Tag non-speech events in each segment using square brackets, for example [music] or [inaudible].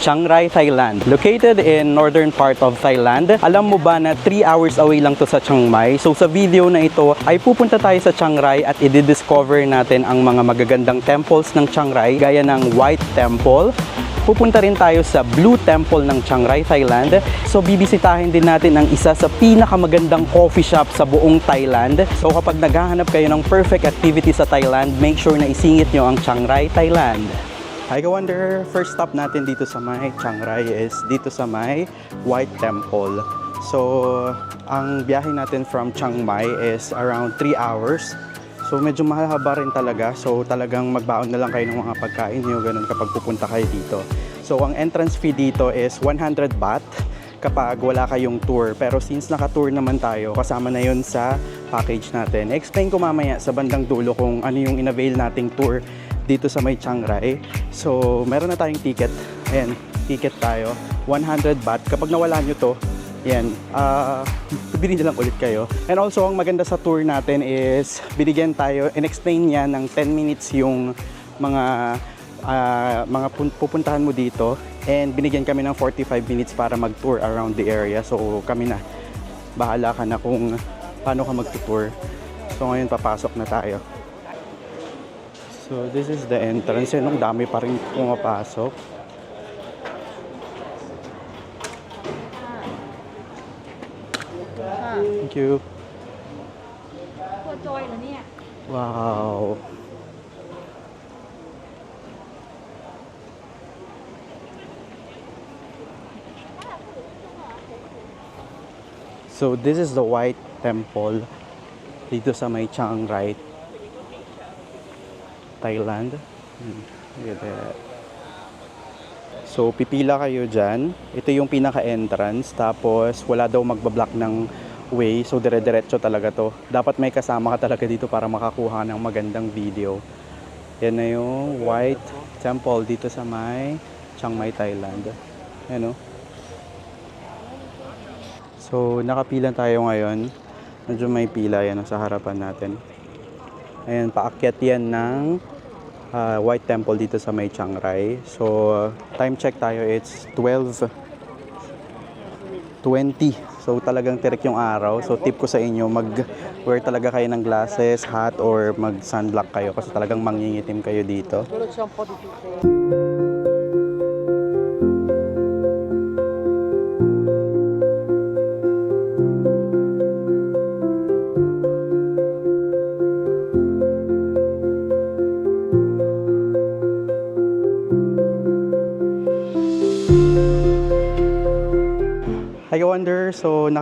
Chiang Rai, Thailand. Located in northern part of Thailand. Alam mo ba na 3 hours away lang to sa Chiang Mai? So sa video na ito ay pupunta tayo sa Chiang Rai at i-discover natin ang mga magagandang temples ng Chiang Rai gaya ng White Temple, Pupunta rin tayo sa Blue Temple ng Chiang Rai, Thailand. So bibisitahin din natin ang isa sa pinakamagandang coffee shop sa buong Thailand. So kapag naghahanap kayo ng perfect activity sa Thailand, make sure na isingit nyo ang Chiang Rai, Thailand. Hi, Wonder! First stop natin dito sa may Chiang Rai is dito sa may White Temple. So, ang biyahe natin from Chiang Mai is around 3 hours. So medyo mahaba rin talaga. So talagang magbaon na lang kayo ng mga pagkain nyo, ganun kapag pupunta kayo dito. So ang entrance fee dito is 100 baht kapag wala kayong tour. Pero since naka-tour naman tayo, kasama na yun sa package natin. Explain ko mamaya sa bandang dulo kung ano yung inavail nating tour dito sa may Chiang Rai. So meron na tayong ticket. Ayan, ticket tayo. 100 baht. Kapag nawala nyo to, yan, ah bibili na lang ulit kayo. And also, ang maganda sa tour natin is binigyan tayo, in-explain niya ng 10 minutes yung mga ah, mga pun- pupuntahan mo dito and binigyan kami ng 45 minutes para mag-tour around the area. So kami na, bahala ka na kung paano ka mag-tour. So ngayon papasok na tayo. So this is the entrance. Yan, ang dami pa rin pumapasok. Thank you. ตัวจอยเหรอเนี่ย Wow. So this is the White Temple dito sa may Chiang Rai, Thailand. Hmm, Look at that. So pipila kayo dyan. Ito yung pinaka-entrance. Tapos wala daw magbablock ng way. So dire-diretso talaga to. Dapat may kasama ka talaga dito para makakuha ng magandang video. Yan na yung White Temple dito sa may Chiang Mai, Thailand. Yan o. So nakapila tayo ngayon. Medyo may pila yan sa harapan natin. Ayan, paakyat yan ng uh, White Temple dito sa may Chiang Rai. So, time check tayo, it's 12 20. So, talagang tirik yung araw. So, tip ko sa inyo, mag-wear talaga kayo ng glasses, hat, or mag-sunblock kayo kasi talagang mangingitim kayo dito.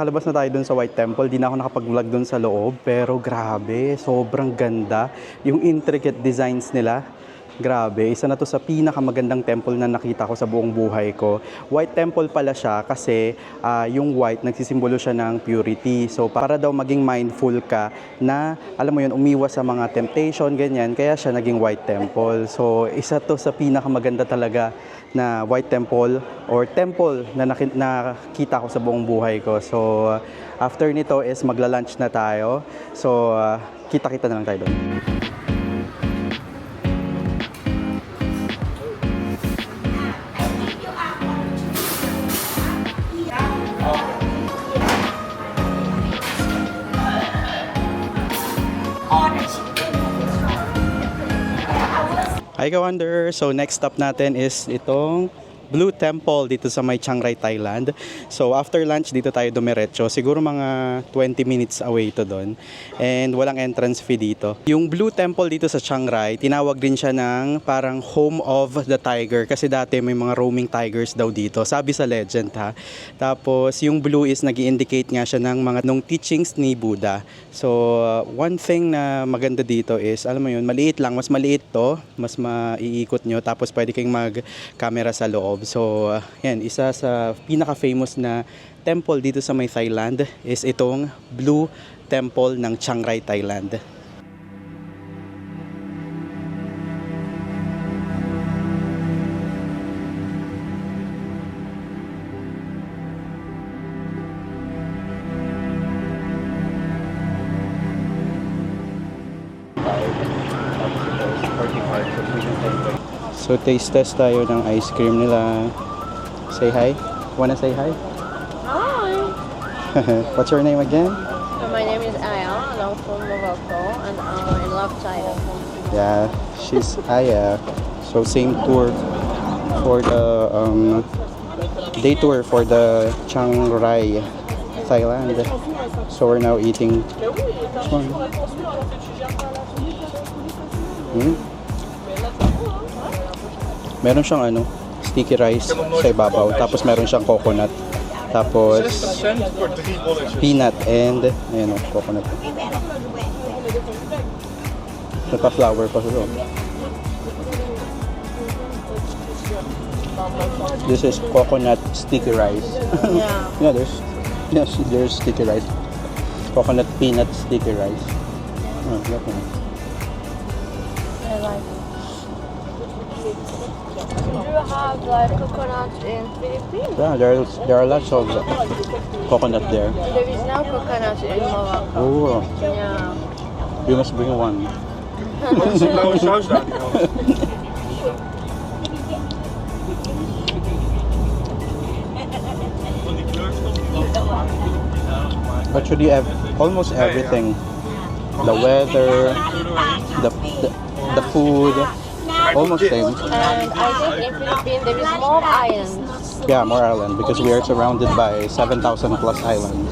Nakalabas na tayo dun sa White Temple. Di na ako nakapag-vlog dun sa loob. Pero grabe, sobrang ganda. Yung intricate designs nila, grabe. Isa na to sa pinakamagandang temple na nakita ko sa buong buhay ko. White Temple pala siya kasi ah, yung white, nagsisimbolo siya ng purity. So, para daw maging mindful ka na, alam mo yun, umiwas sa mga temptation, ganyan. Kaya siya naging White Temple. So, isa to sa pinakamaganda talaga na White Temple or temple na naki- nakita ko sa buong buhay ko. So, after nito is magla-lunch na tayo. So, uh, kita-kita na lang tayo doon. Hi, Kawander! So, next stop natin is itong Blue Temple dito sa may Chiang Rai, Thailand. So, after lunch, dito tayo dumiretso. Siguro mga 20 minutes away to doon. And walang entrance fee dito. Yung Blue Temple dito sa Chiang Rai, tinawag din siya ng parang home of the tiger. Kasi dati may mga roaming tigers daw dito. Sabi sa legend ha. Tapos, yung blue is nag indicate nga siya ng mga nung teachings ni Buddha. So, uh, one thing na maganda dito is, alam mo yun, maliit lang. Mas maliit to, mas maiikot nyo. Tapos, pwede kayong mag-camera sa loob. So, uh, yan, isa sa pinaka-famous na temple dito sa may Thailand is itong Blue Temple ng Chiang Rai, Thailand. So taste test tayo ng ice cream nila. Say hi. Wanna say hi? Hi. [laughs] What's your name again? My name is Aya and I'm from Morocco and I'm in love China. Yeah, she's Aya. So same tour for the um, day tour for the Chiang Rai, Thailand. So we're now eating. One? Hmm? Meron siyang ano, sticky rice sa ibabaw. Tapos meron siyang coconut. Tapos peanut and ayan o, coconut. Nagpa-flower pa siya. This is coconut sticky rice. Yeah. [laughs] yeah, there's yes, there's sticky rice. Coconut peanut sticky rice. Oh, look at have like coconut in Philippines? Yeah, there's there are lots of coconut there. There is no coconut in Morocco. Oh, Yeah. you must bring one. blauwe saus daar die kant. Van die kleurstof die Actually, ev- almost everything. The weather, the, the, the food, almost same. And I think in Philippines there is more islands. Yeah, more island because we are surrounded by 7,000 plus islands.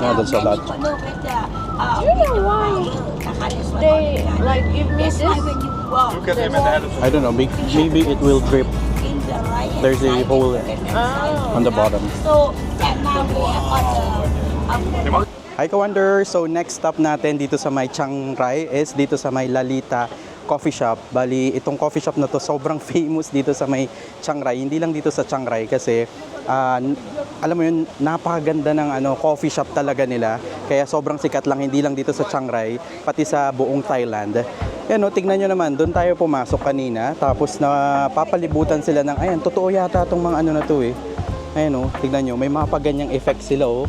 Yeah, that's a lot. Do you know why they like give me this? I don't know, may- maybe it will drip. There's a hole Oh. on the bottom. So, Hi Kawander! So next stop natin dito sa may Chiang Rai is dito sa may Lalita Coffee Shop. Bali, itong coffee shop na to sobrang [laughs] famous dito sa may Chiang Rai. Hindi lang dito sa Chiang Rai kasi n- alam mo yun, napakaganda ng ano, coffee shop talaga nila. Kaya sobrang sikat lang, hindi lang dito sa Chiang Rai, pati sa buong Thailand. Yan o, tignan nyo naman, doon tayo pumasok kanina. Tapos na papalibutan sila ng, ayan, totoo yata itong mga ano na to eh. Ayan o, tignan nyo, may mga paganyang effect sila oh.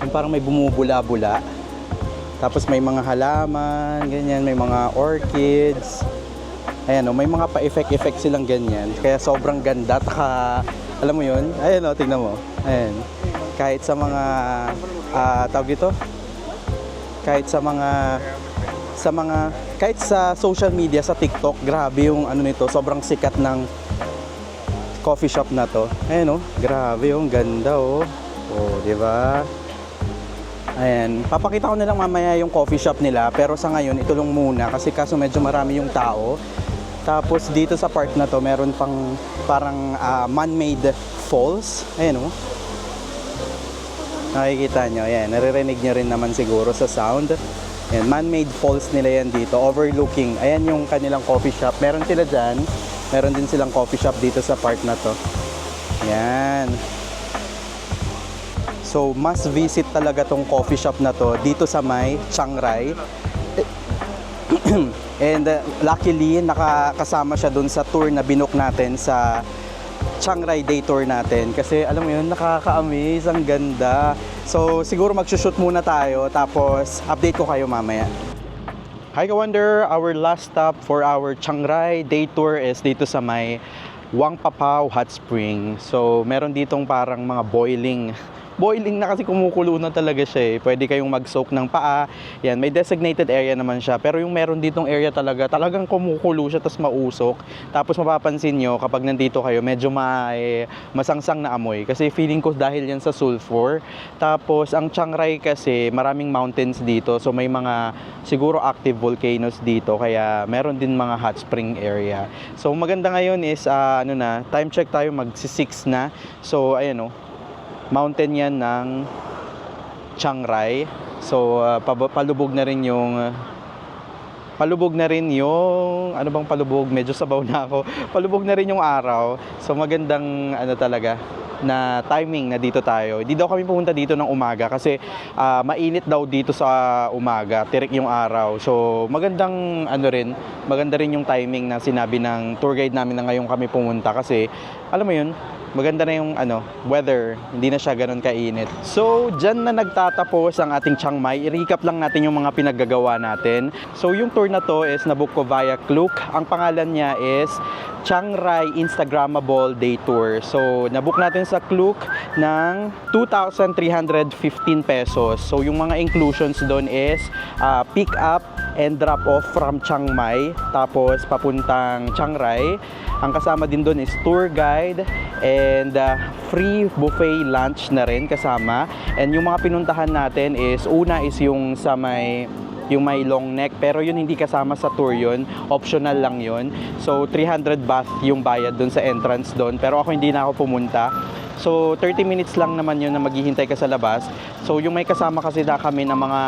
Yung parang may bumubula-bula. Tapos may mga halaman, ganyan, may mga orchids. Ayan o, may mga pa-effect-effect silang ganyan. Kaya sobrang ganda. Taka, alam mo yun? Ayan o, tignan mo. Ayan. Kahit sa mga, ah tawag ito? Kahit sa mga, sa mga, kahit sa social media, sa TikTok, grabe yung ano nito, sobrang sikat ng coffee shop na to. Ayan o, grabe yung ganda o. O, di ba? Ayan, papakita ko na lang mamaya yung coffee shop nila pero sa ngayon ito lang muna kasi kaso medyo marami yung tao. Tapos dito sa part na to meron pang parang ah, man-made falls. Ayan oh. Nakikita nyo, ayan, naririnig nyo rin naman siguro sa sound. Ayan, man-made falls nila yan dito, overlooking. Ayan yung kanilang coffee shop. Meron sila dyan, meron din silang coffee shop dito sa part na to. Ayan. So, must visit talaga tong coffee shop na to dito sa may Chiang Rai. [clears throat] And uh, luckily, nakakasama siya dun sa tour na binook natin sa Chiang Rai Day Tour natin. Kasi alam mo yun, nakaka-amaze, ang ganda. So, siguro magsushoot muna tayo, tapos update ko kayo mamaya. Hi Ka-Wonder! Our last stop for our Chiang Rai Day Tour is dito sa may Wang Papao Hot Spring. So, meron ditong parang mga boiling boiling na kasi kumukulo na talaga siya eh. Pwede kayong mag-soak ng paa. Yan, may designated area naman siya. Pero yung meron ditong area talaga, talagang kumukulo siya tapos mausok. Tapos mapapansin nyo, kapag nandito kayo, medyo may masangsang na amoy. Kasi feeling ko dahil yan sa sulfur. Tapos ang Chiang Rai kasi, maraming mountains dito. So may mga siguro active volcanoes dito. Kaya meron din mga hot spring area. So maganda ngayon is, ah, ano na, time check tayo, magsi-6 na. So ayan o, mountain yan ng Chiang Rai. So, uh, palubog na rin yung uh, palubog na rin yung ano bang palubog? Medyo sabaw na ako. [laughs] Palubog na rin yung araw. So magandang ano talaga na timing na dito tayo. Hindi daw kami pumunta dito ng umaga kasi ah, mainit daw dito sa umaga tirik yung araw. So magandang ano rin maganda rin yung timing na sinabi ng tour guide namin na ngayon kami pumunta kasi alam mo yun, maganda na yung ano, weather, hindi na siya ganun kainit. So, dyan na nagtatapos ang ating Chiang Mai. I-recap lang natin yung mga pinaggagawa natin. So, yung tour na to is nabook ko via Klook. Ang pangalan niya is Chiang Rai Instagrammable Day Tour. So, nabook natin sa Klook ng 2,315 pesos. So, yung mga inclusions doon is ah, pick up and drop off from Chiang Mai tapos papuntang Chiang Rai. Ang kasama din doon is tour guide and uh, free buffet lunch na rin kasama. And yung mga pinuntahan natin is una is yung sa may yung may long neck pero yun hindi kasama sa tour yun optional lang yun so 300 baht yung bayad doon sa entrance doon pero ako hindi na ako pumunta So 30 minutes lang naman yun na maghihintay ka sa labas. So yung may kasama kasi na kami ng mga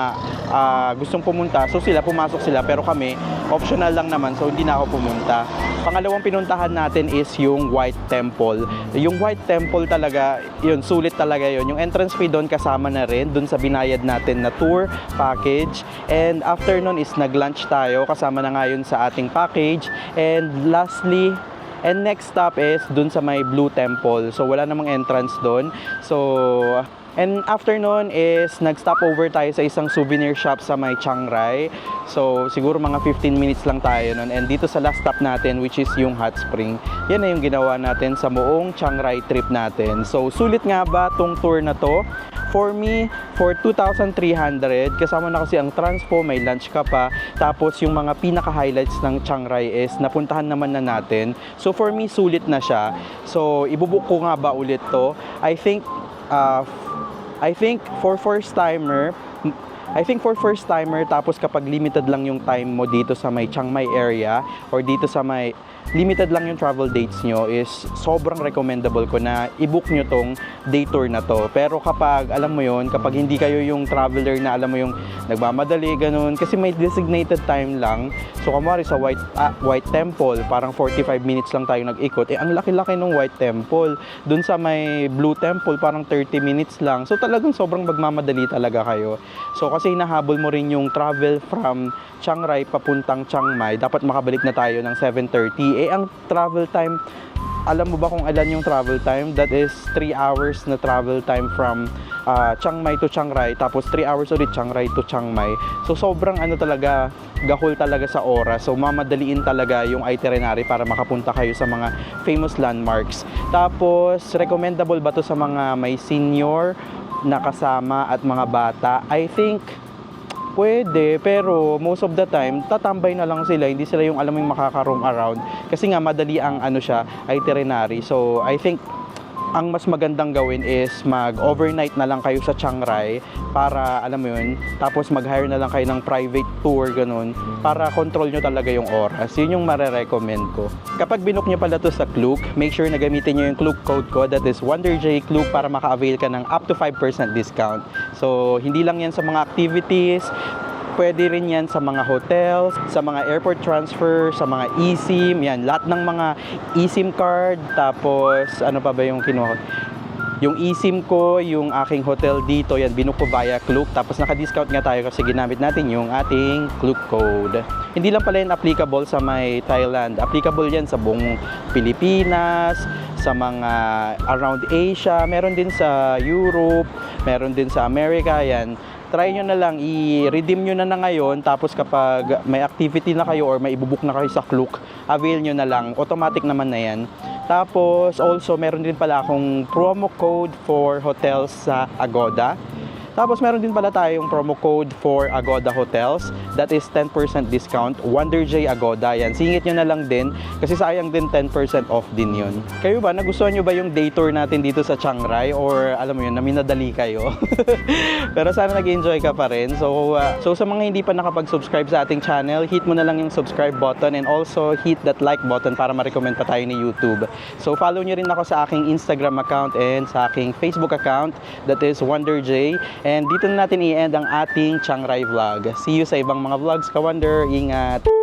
ah, gustong pumunta. So sila pumasok sila pero kami optional lang naman so hindi na ako pumunta. Pangalawang pinuntahan natin is yung White Temple. Yung White Temple talaga, yun sulit talaga yun. Yung entrance fee doon kasama na rin doon sa binayad natin na tour package. And after nun is nag-lunch tayo kasama na nga yun sa ating package. And lastly, And next stop is dun sa may Blue Temple. So wala namang entrance doon. So And after nun is nag-stop over tayo sa isang souvenir shop sa may Chiang Rai. So siguro mga 15 minutes lang tayo nun. And dito sa last stop natin which is yung hot spring. Yan na yung ginawa natin sa buong Chiang Rai trip natin. So sulit nga ba tong tour na to? For me, for 2,300, kasama na kasi ang transpo, may lunch ka pa. Tapos yung mga pinaka-highlights ng Chiang Rai is napuntahan naman na natin. So for me, sulit na siya. So ibubuk ko nga ba ulit to? I think, uh, I think for first timer, I think for first timer tapos kapag limited lang yung time mo dito sa may Chiang Mai area or dito sa may limited lang yung travel dates nyo is sobrang recommendable ko na i-book nyo tong day tour na to. Pero kapag, alam mo yon kapag hindi kayo yung traveler na alam mo yung nagmamadali, ganun, kasi may designated time lang. So, kamari sa White, ah, White Temple, parang 45 minutes lang tayo nag-ikot. Eh, ang laki-laki ng White Temple. Dun sa may Blue Temple, parang 30 minutes lang. So, talagang sobrang magmamadali talaga kayo. So, kasi hinahabol mo rin yung travel from Chiang Rai papuntang Chiang Mai, dapat makabalik na tayo ng 7.30. Eh, ang travel time, alam mo ba kung ilan yung travel time? That is 3 hours na travel time from ah, Chiang Mai to Chiang Rai, tapos 3 hours ulit Chiang Rai to Chiang Mai. So, sobrang ano talaga, gahol talaga sa oras. So, mamadaliin talaga yung itinerary para makapunta kayo sa mga famous landmarks. Tapos, recommendable ba to sa mga may senior na kasama at mga bata? I think Pwede, pero most of the time, tatambay na lang sila. Hindi sila yung alam yung makaka-roam around. Kasi nga, madali ang ano siya, itinerary. So, I think, ang mas magandang gawin is mag-overnight na lang kayo sa Chiang Rai para, alam mo yun, tapos mag-hire na lang kayo ng private tour, ganun, para control nyo talaga yung oras. Yun yung mare-recommend ko. Kapag binook nyo pala to sa Klook, make sure na gamitin nyo yung Klook code ko, that is WonderJKlook para maka-avail ka ng up to 5% discount. So, hindi lang yan sa mga activities, Pwede rin yan sa mga hotels, sa mga airport transfer, sa mga eSIM, yan. Lahat ng mga eSIM card, tapos ano pa ba yung kinuha ko? Yung eSIM ko, yung aking hotel dito, yan, binuko ko via Klook. Tapos naka-discount nga tayo kasi ginamit natin yung ating Klook code. Hindi lang pala yan applicable sa may Thailand. Applicable yan sa buong Pilipinas, sa mga around Asia, meron din sa Europe, meron din sa America, yan try nyo na lang, i-redeem nyo na na ngayon, tapos kapag may activity na kayo or may ibubuk na kayo sa Klook, avail nyo na lang. Automatic naman na yan. Tapos, also, meron din pala akong promo code for hotels sa Agoda. Tapos meron din pala tayong promo code for Agoda Hotels. That is 10% discount. WonderJ Agoda. Yan. Singit nyo na lang din kasi sayang din 10% off din yun. Kayo ba? Nagustuhan nyo ba yung day tour natin dito sa Chiang Rai? Or alam mo yun, naminadali kayo? [laughs] Pero sana nag-enjoy ka pa rin. So, uh, so sa mga hindi pa nakapag-subscribe sa ating channel, hit mo na lang yung subscribe button and also hit that like button para ma-recommend pa tayo ni YouTube. So follow nyo rin ako sa aking Instagram account and sa aking Facebook account. That is WonderJ. And dito na natin i-end ang ating Chiang Rai vlog. See you sa ibang mga vlogs, ka-Wonder. Ingat!